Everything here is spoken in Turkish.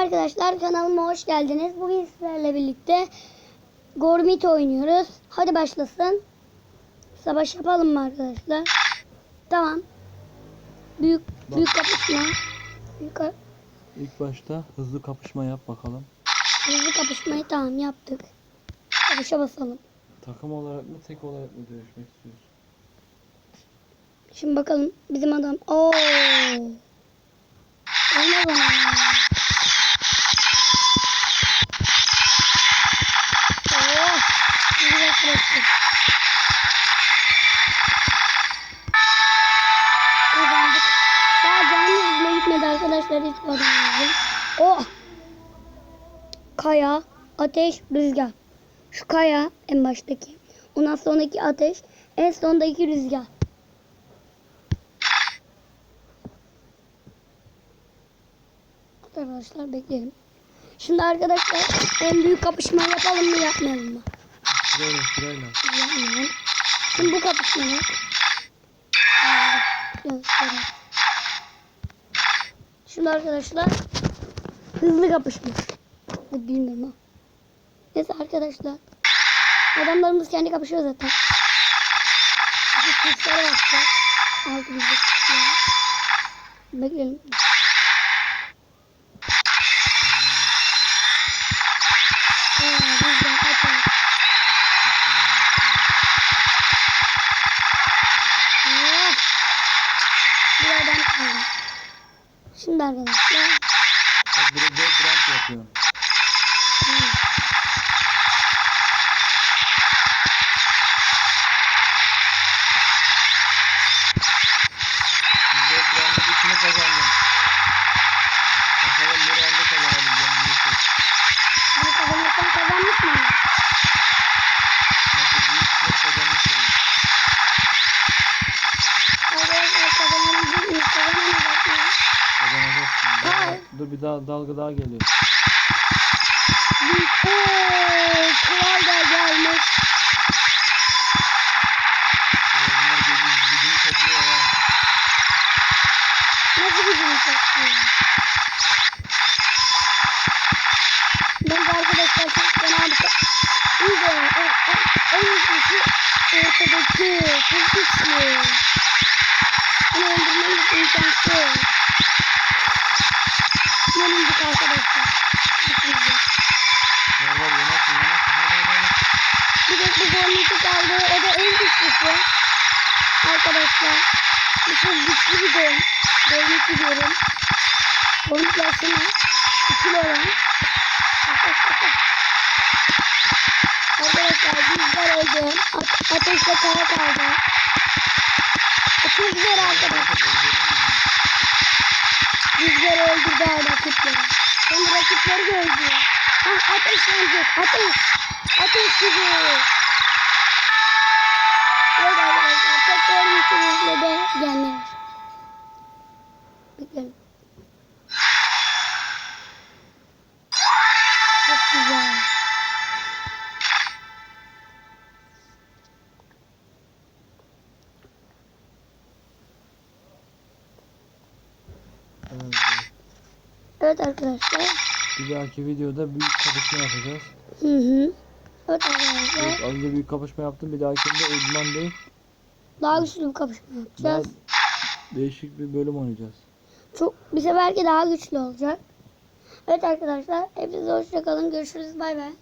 arkadaşlar kanalıma hoş geldiniz. Bugün sizlerle birlikte Gormit oynuyoruz. Hadi başlasın. Savaş yapalım mı arkadaşlar? Tamam. Büyük büyük kapışma. Büyük ka- İlk başta hızlı kapışma yap bakalım. hızlı kapışmayı tamam yaptık. Savaşa basalım. Takım olarak mı tek olarak mı dövüşmek istiyorsun? Şimdi bakalım bizim adam. Oo. Olmaz ama. Hiç adamımızın. Oh. Kaya, ateş, rüzgar. Şu kaya en baştaki. Ondan sonraki ateş. En sondaki rüzgar. Arkadaşlar bekleyelim. Şimdi arkadaşlar en büyük kapışma yapalım mı yapmayalım mı? Sırayla sırayla. Yapmayalım. Şimdi bu kapışmayı. Aa, gösterelim. Şimdi arkadaşlar hızlı. Bu Bilmiyorum ha. Neyse arkadaşlar. Adamlarımız kendi kapışıyor zaten. Bu kuşlara bakacağız. Altımızda kuşlara. Bekleyelim. Şimdi arkadaşlar. Bak bir de 4 round yapıyor. hmm, Şimdi Daha-. Dur bir daha dalga daha geliyor. Ooo! Kral da gelmiş. Bunlar gücünü topluyor ha. Nasıl gücünü topluyor? Ben de arkadaşlar çok fena bir ka- İyi de en, en, en güçlüsü ortadaki. Çok güçlü. Bunu öldürmemiz imkansız. Yenildik arkadaşlar. Bitirdi. Ver ver yanarsın yanarsın. Hadi hadi hadi. Bir de bu golmiti kaldı. O da en güçlüsü. Arkadaşlar. Bu çok güçlü bir gol. Golmit diyorum. Golmit versene. İkili olan. Arkadaşlar bizler öldü. A- ateşle kara kaldı. Çok zor arkadaşlar. Rüzgar öldürdü hala rakipleri. Şimdi rakipleri de öldü. Ha ateş yanacak. Ateş. Ateş gibi. Evet arkadaşlar. Tekrar yükümüzle de gelmeler. Bekleyin. Çok güzel. Evet. Evet arkadaşlar. Bir dahaki videoda büyük kapışma yapacağız. Hı hı. Evet arkadaşlar. Evet, az önce büyük kapışma yaptım. Bir dahakinde uzman değil. Daha güçlü bir kapışma Daha yapacağız. değişik bir bölüm oynayacağız. Çok bir seferki daha güçlü olacak. Evet arkadaşlar hepinize hoşça kalın. Görüşürüz. Bay bay.